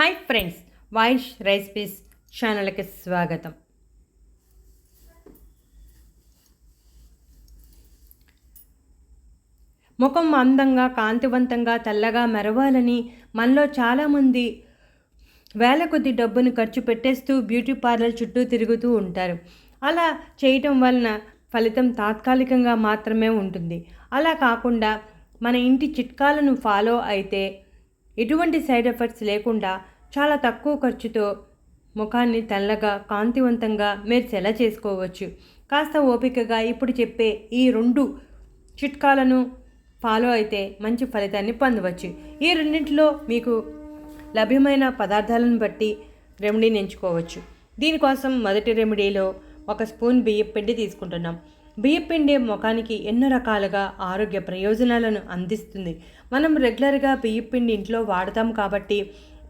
Hi friends వాయిష్ recipes ఛానల్కి స్వాగతం. ముఖం అందంగా కాంతివంతంగా తెల్లగా మెరవాలని మనలో చాలామంది వేల కొద్ది డబ్బును ఖర్చు పెట్టేస్తూ బ్యూటీ పార్లర్ చుట్టూ తిరుగుతూ ఉంటారు. అలా చేయటం వలన ఫలితం తాత్కాలికంగా మాత్రమే ఉంటుంది. అలా కాకుండా మన ఇంటి చిట్కాలను ఫాలో అయితే ఎటువంటి సైడ్ ఎఫెక్ట్స్ లేకుండా చాలా తక్కువ ఖర్చుతో ముఖాన్ని తెల్లగా కాంతివంతంగా మెరిసేలా చేసుకోవచ్చు. కాస్త ఓపికగా ఇప్పుడు చెప్పే ఈ రెండు చిట్కాలను ఫాలో అయితే మంచి ఫలితాన్ని పొందవచ్చు. ఈ రెండింటిలో మీకు లభ్యమైన పదార్థాలను బట్టి రెమెడీని ఎంచుకోవచ్చు. దీనికోసం మొదటి రెమెడీలో ఒక స్పూన్ బియ్యం పిండి తీసుకుంటున్నాం. బియ్యపిండి ముఖానికి ఎన్నో రకాలుగా ఆరోగ్య ప్రయోజనాలను అందిస్తుంది. మనం రెగ్యులర్గా బియ్యపిండి ఇంట్లో వాడతాం కాబట్టి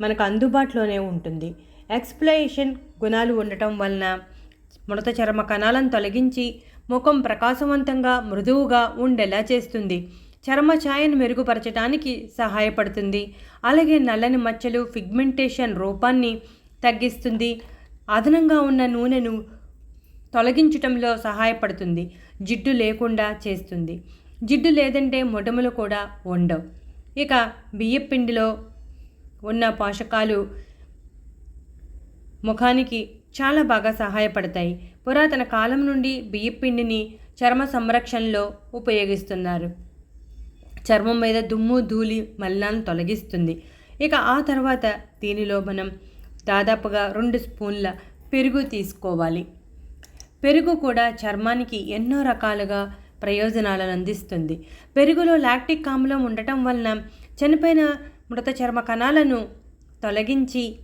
మనకు అందుబాటులోనే ఉంటుంది. ఎక్స్ప్లయేషన్ గుణాలు ఉండటం వలన ముడత చర్మ కణాలను తొలగించి ముఖం ప్రకాశవంతంగా మృదువుగా ఉండేలా చేస్తుంది. చర్మ ఛాయను మెరుగుపరచడానికి సహాయపడుతుంది. అలాగే నల్లని మచ్చలు ఫిగ్మెంటేషన్ రూపాన్ని తగ్గిస్తుంది. అదనంగా ఉన్న నూనెను తొలగించటంలో సహాయపడుతుంది. జిడ్డు లేకుండా చేస్తుంది. జిడ్డు లేదంటే మొటములు కూడా ఉండవు ఇక బియ్యపిండిలో ఉన్న పోషకాలు ముఖానికి చాలా బాగా సహాయపడతాయి. పురాతన కాలం నుండి బియ్యపిండిని చర్మ సంరక్షణలో ఉపయోగిస్తున్నారు. చర్మం మీద దుమ్ము ధూళి మలినాలను తొలగిస్తుంది. ఇక ఆ తర్వాత దీనిలో మనం దాదాపుగా రెండు స్పూన్ల పెరుగు తీసుకోవాలి. పెరుగు కూడా చర్మానికి ఎన్నో రకాలుగా ప్రయోజనాలను అందిస్తుంది. పెరుగులో లాక్టిక్ ఆమ్లం ఉండటం వలన చనిపోయిన మృత చర్మ కణాలను తొలగించి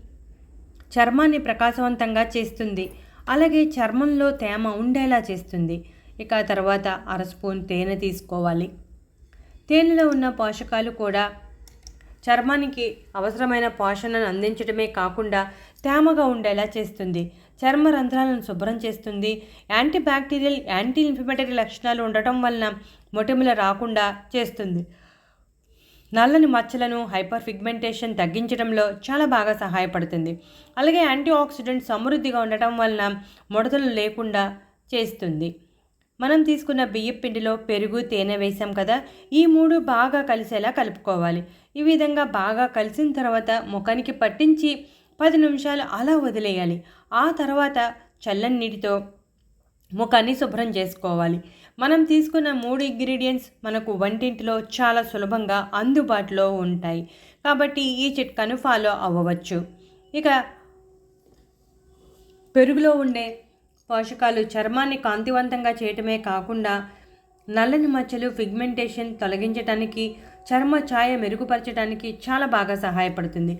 చర్మాన్ని ప్రకాశవంతంగా చేస్తుంది. అలాగే చర్మంలో తేమ ఉండేలా చేస్తుంది. ఇక తర్వాత అర స్పూన్ తేనె తీసుకోవాలి. తేనెలో ఉన్న పోషకాలు కూడా చర్మానికి అవసరమైన పోషణను అందించడమే కాకుండా తేమగా ఉండేలా చేస్తుంది. చర్మ రంధ్రాలను శుభ్రం చేస్తుంది. యాంటీ బ్యాక్టీరియల్ యాంటీ ఇన్ఫ్లమేటరీ లక్షణాలు ఉండటం వలన మొటిముల రాకుండా చేస్తుంది. నల్లని మచ్చలను హైపర్ ఫిగ్మెంటేషన్ తగ్గించడంలో చాలా బాగా సహాయపడుతుంది. అలాగే యాంటీ ఆక్సిడెంట్ సమృద్ధిగా ఉండటం వలన ముడతలు లేకుండా చేస్తుంది. మనం తీసుకున్న బియ్యం పిండిలో పెరుగు తేనె వేసాం కదా ఈ మూడు బాగా కలిసేలా కలుపుకోవాలి. ఈ విధంగా బాగా కలిసిన తర్వాత ముఖానికి పట్టించి పది నిమిషాలు అలా వదిలేయాలి. ఆ తర్వాత చల్లని నీటితో ముఖాన్ని శుభ్రం చేసుకోవాలి. మనం తీసుకున్న మూడు ఇంగ్రీడియంట్స్ మనకు వంటింటిలో చాలా సులభంగా అందుబాటులో ఉంటాయి. కాబట్టి ఈ చిట్కాను ఫాలో అవ్వవచ్చు ఇక పెరుగులో ఉండే పోషకాలు చర్మాన్ని కాంతివంతంగా చేయటమే కాకుండా నల్లని మచ్చలు ఫిగ్మెంటేషన్ తొలగించడానికి చర్మ ఛాయ మెరుగుపరచడానికి చాలా బాగా సహాయపడుతుంది.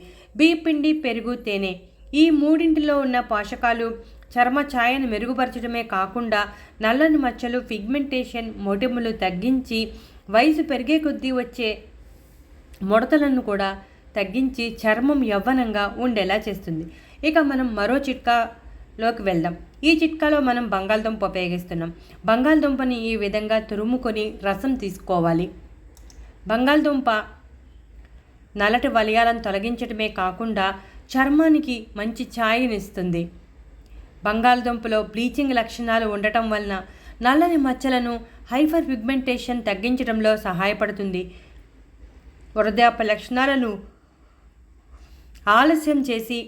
పిండి పెరుగు తేనె ఈ మూడింటిలో ఉన్న పోషకాలు చర్మ ఛాయను మెరుగుపరచడమే కాకుండా నల్లని మచ్చలు ఫిగ్మెంటేషన్ మొటిములు తగ్గించి వయసు పెరిగే కొద్దీ వచ్చే ముడతలను కూడా తగ్గించి చర్మం యవ్వనంగా ఉండేలా చేస్తుంది. ఇక మనం మరో చిట్కా లోకి వెళ్దాం. ఈ చిట్కాలో మనం బంగాళదుంప ఉపయోగిస్తున్నాం. బంగాళదుంపని ఈ విధంగా తురుముకొని రసం తీసుకోవాలి. బంగాళదుంప నల్లటి వలయాలను తొలగించడమే కాకుండా చర్మానికి మంచి ఛాయనిస్తుంది. బంగాళదుంపలో బ్లీచింగ్ లక్షణాలు ఉండటం వలన నల్లని మచ్చలను హైపర్ పిగ్మెంటేషన్ తగ్గించడంలో సహాయపడుతుంది. వృద్ధాప్య లక్షణాలను ఆలస్యం చేసి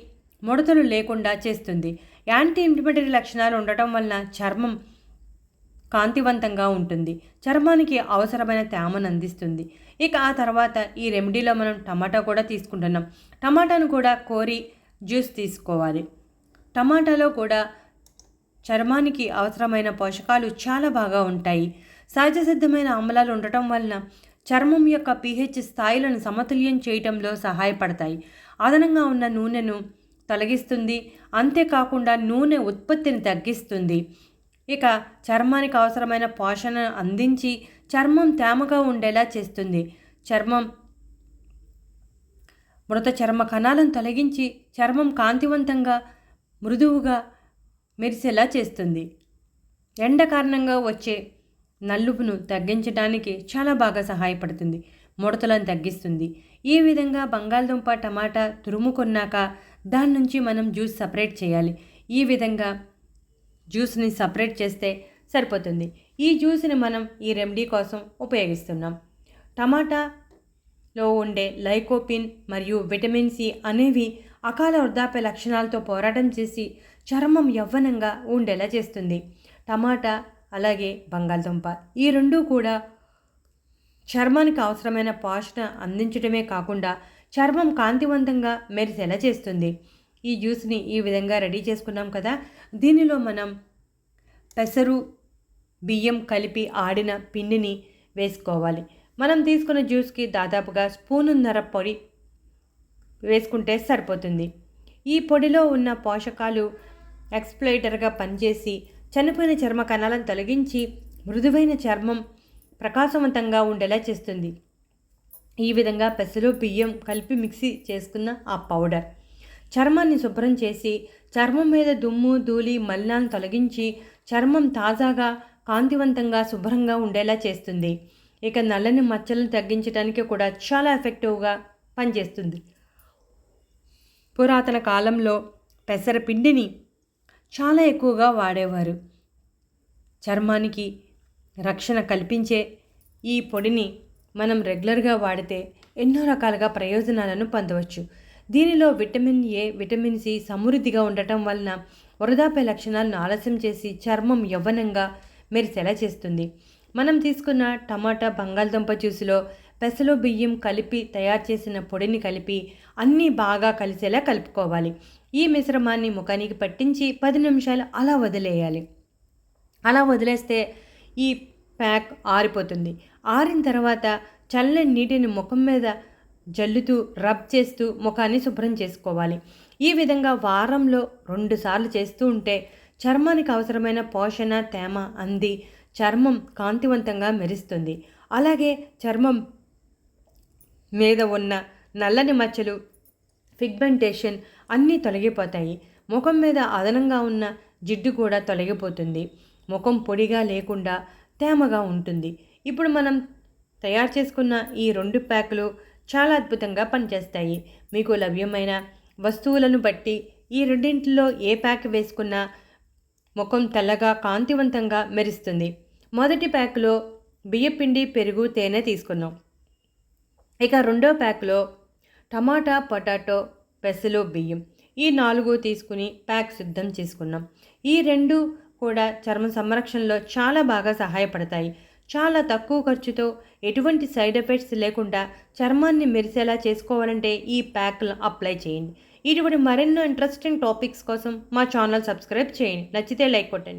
ముడతలు లేకుండా చేస్తుంది. యాంటీ ఇన్ఫ్లమేటరీ లక్షణాలు ఉండటం వలన చర్మం కాంతివంతంగా ఉంటుంది. చర్మానికి అవసరమైన తేమను అందిస్తుంది. ఇక ఆ తర్వాత ఈ రెమెడీలో మనం టమాటా కూడా తీసుకుంటున్నాం. టమాటాను కూడా కోరి జ్యూస్ తీసుకోవాలి. టమాటాలో కూడా చర్మానికి అవసరమైన పోషకాలు చాలా బాగా ఉంటాయి. సహజ సిద్ధమైన ఆమ్లాలు ఉండటం వలన చర్మం యొక్క పీహెచ్ స్థాయిలను సమతుల్యం చేయటంలో సహాయపడతాయి. అదనంగా ఉన్న నూనెను తొలగిస్తుంది. అంతేకాకుండా నూనె ఉత్పత్తిని తగ్గిస్తుంది. ఇక చర్మానికి అవసరమైన పోషణ అందించి చర్మం తేమగా ఉండేలా చేస్తుంది. చర్మం మృత చర్మ కణాలను తొలగించి చర్మం కాంతివంతంగా మృదువుగా మెరిసేలా చేస్తుంది. ఎండ కారణంగా వచ్చే నలుపును తగ్గించడానికి చాలా బాగా సహాయపడుతుంది. ముడతలను తగ్గిస్తుంది. ఈ విధంగా బంగాళదుంప టమాటా తురుముకున్నాక దాని నుంచి మనం జ్యూస్ సపరేట్ చేయాలి. ఈ విధంగా జ్యూస్ని సపరేట్ చేస్తే సరిపోతుంది. ఈ జ్యూస్ని మనం ఈ రెమెడీ కోసం ఉపయోగిస్తున్నాం. టమాటాలో ఉండే లైకోపిన్ మరియు విటమిన్ సి అనేవి అకాల వృద్ధాప్య లక్షణాలతో పోరాటం చేసి చర్మం యవ్వనంగా ఉండేలా చేస్తుంది. టమాటా అలాగే బంగాళదుంప ఈ రెండూ కూడా చర్మానికి అవసరమైన పోషణ అందించడమే కాకుండా చర్మం కాంతివంతంగా మెరిసేలా చేస్తుంది. ఈ జ్యూస్ని ఈ విధంగా రెడీ చేసుకున్నాం కదా. దీనిలో మనం పెసరు బియ్యం కలిపి ఆడిన పిండిని వేసుకోవాలి. మనం తీసుకున్న జ్యూస్కి దాదాపుగా స్పూనున్నర పొడి వేసుకుంటే సరిపోతుంది. ఈ పొడిలో ఉన్న పోషకాలు ఎక్స్ప్లైటర్గా పనిచేసి చనిపోయిన చర్మ కణాలను తొలగించి మృదువైన చర్మం ప్రకాశవంతంగా ఉండేలా చేస్తుంది. ఈ విధంగా పెసలు బియ్యం కలిపి మిక్సీ చేసుకున్న ఆ పౌడర్. చర్మాన్ని శుభ్రం చేసి చర్మం మీద దుమ్ము ధూళి మలినాలను తొలగించి చర్మం తాజాగా కాంతివంతంగా శుభ్రంగా ఉండేలా చేస్తుంది. ఇక నల్లని మచ్చలను తగ్గించడానికి కూడా చాలా ఎఫెక్టివ్గా పనిచేస్తుంది. పురాతన కాలంలో పెసరపిండిని చాలా ఎక్కువగా వాడేవారు. చర్మానికి రక్షణ కల్పించే ఈ పొడిని మనం రెగ్యులర్గా వాడితే ఎన్నో రకాలుగా ప్రయోజనాలను పొందవచ్చు. దీనిలో విటమిన్ ఏ విటమిన్ సి సమృద్ధిగా ఉండటం వలన వృధాపై లక్షణాలను ఆలస్యం చేసి చర్మం యవ్వనంగా మెరిసేలా చేస్తుంది. మనం తీసుకున్న టమాటా బంగాళదుంప జ్యూస్లో పెసలు బియ్యం కలిపి తయారు చేసిన పొడిని కలిపి అన్నీ బాగా కలిసేలా కలుపుకోవాలి. ఈ మిశ్రమాన్ని ముఖానికి పట్టించి పది నిమిషాలు అలా వదిలేయాలి. అలా వదిలేస్తే ఈ ప్యాక్ ఆరిపోతుంది. ఆరిన తర్వాత చల్లని నీటిని ముఖం మీద జల్లుతూ రబ్ చేస్తూ ముఖాన్ని శుభ్రం చేసుకోవాలి. ఈ విధంగా వారంలో రెండుసార్లు చేస్తూ ఉంటే చర్మానికి అవసరమైన పోషణ తేమ అంది చర్మం కాంతివంతంగా మెరుస్తుంది. అలాగే చర్మం మీద ఉన్న నల్లని మచ్చలు ఫిగ్మెంటేషన్ అన్నీ తొలగిపోతాయి. ముఖం మీద అదనంగా ఉన్న జిడ్డు కూడా తొలగిపోతుంది. ముఖం పొడిగా లేకుండా తేమగా ఉంటుంది. ఇప్పుడు మనం తయారు చేసుకున్న ఈ రెండు ప్యాకులు చాలా అద్భుతంగా పనిచేస్తాయి. మీకు లభ్యమైన వస్తువులను బట్టి ఈ రెండింటిలో ఏ ప్యాక్ వేసుకున్నా ముఖం తెల్లగా కాంతివంతంగా మెరుస్తుంది. మొదటి ప్యాక్లో బియ్యపిండి పెరుగు తేనె తీసుకున్నాం ఇక రెండో ప్యాక్లో టమాటా పొటాటో పెసలు బియ్యం ఈ నాలుగు తీసుకుని ప్యాక్ సిద్ధం చేసుకున్నాం ఈ రెండు కూడా చర్మ సంరక్షణలో చాలా బాగా సహాయపడతాయి. చాలా తక్కువ ఖర్చుతో ఎటువంటి సైడ్ ఎఫెక్ట్స్ లేకుండా చర్మాన్ని మెరిసేలా చేసుకోవాలంటే ఈ ప్యాక్లు అప్లై చేయండి. ఇటువంటి మరెన్నో ఇంట్రెస్టింగ్ టాపిక్స్ కోసం మా ఛానల్ సబ్స్క్రైబ్ చేయండి. నచ్చితే లైక్ కొట్టండి.